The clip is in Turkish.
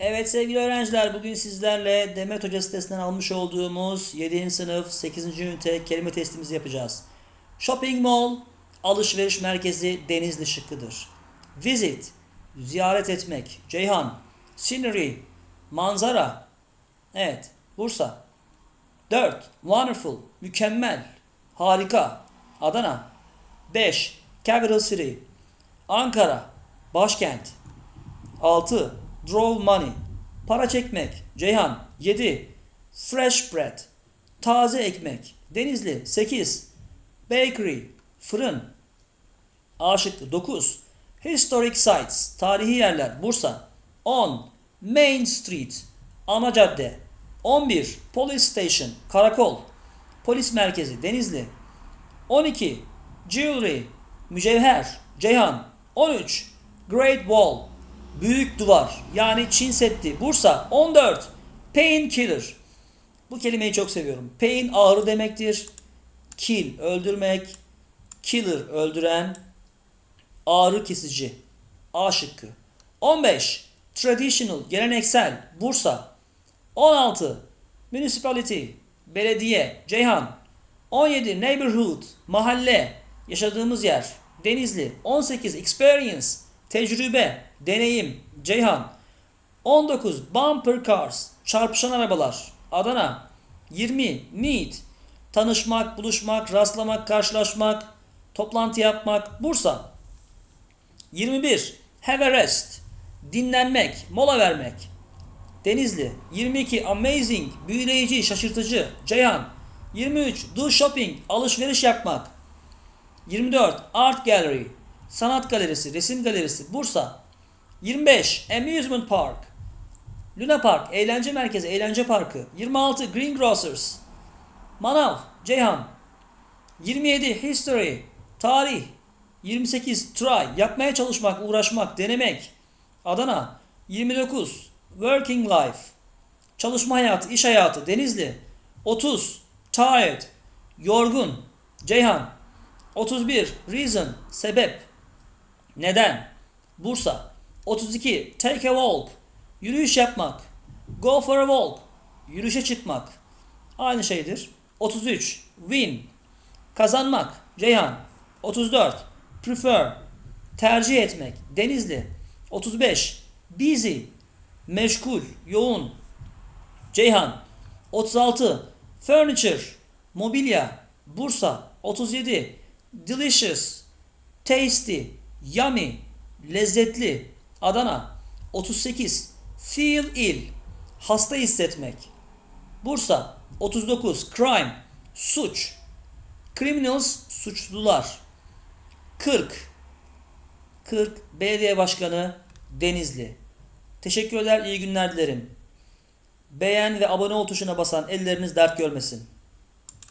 Evet sevgili öğrenciler bugün sizlerle Demet Hoca sitesinden almış olduğumuz 7. sınıf 8. ünite kelime testimizi yapacağız. Shopping mall, alışveriş merkezi Denizli şıkkıdır. Visit, ziyaret etmek. Ceyhan, scenery, manzara. Evet, Bursa. 4. Wonderful, mükemmel, harika. Adana. 5. Capital City, Ankara, başkent. 6. Draw money. Para çekmek. Ceyhan. 7. Fresh bread. Taze ekmek. Denizli. 8. Bakery. Fırın. A şıkkı. 9. Historic sites. Tarihi yerler. Bursa. 10. Main Street. Ana cadde. 11. Police station. Karakol. Polis merkezi. Denizli. 12. Jewelry. Mücevher. Ceyhan. 13. Great Wall. Büyük duvar. Yani Çin Seddi. Bursa. 14. Painkiller. Bu kelimeyi çok seviyorum. Pain ağrı demektir. Kill öldürmek. Killer öldüren. Ağrı kesici. A şıkkı. 15. Traditional geleneksel. Bursa. 16. Municipality belediye. Ceyhan. 17. Neighborhood mahalle. Yaşadığımız yer. Denizli. 18. Experience tecrübe, deneyim. Ceyhan. 19. Bumper cars çarpışan arabalar. Adana. 20. Meet tanışmak, buluşmak, rastlamak, karşılaşmak, toplantı yapmak. Bursa. 21. Have a rest dinlenmek, mola vermek. Denizli. 22. Amazing büyüleyici, şaşırtıcı. Ceyhan. 23. Do shopping alışveriş yapmak. 24. Art Gallery Sanat Galerisi, Resim Galerisi, Bursa. 25. Amusement Park. Luna Park, Eğlence Merkezi, Eğlence Parkı. 26. Greengrocers. Manav, Ceyhan. 27. History, Tarih. 28. Try, yapmaya çalışmak, uğraşmak, denemek. Adana. 29. Working Life. Çalışma hayatı, iş hayatı, Denizli. 30. Tired, yorgun. Ceyhan. 31. Reason, sebep. Neden? Bursa. 32. Take a walk. Yürüyüş yapmak. Go for a walk. Yürüyüşe çıkmak. Aynı şeydir. 33. Win. Kazanmak. Ceyhan. 34. Prefer. Tercih etmek. Denizli. 35. Busy. Meşgul. Yoğun. Ceyhan. 36. Furniture. Mobilya. Bursa. 37. Delicious. Tasty. Yummy. Lezzetli. Adana. 38. Feel ill. Hasta hissetmek. Bursa. 39. Crime. Suç. Criminals. Suçlular. 40. 40. Belediye Başkanı Denizli. Teşekkürler, iyi günler dilerim. Beğen ve abone ol tuşuna basan elleriniz dert görmesin.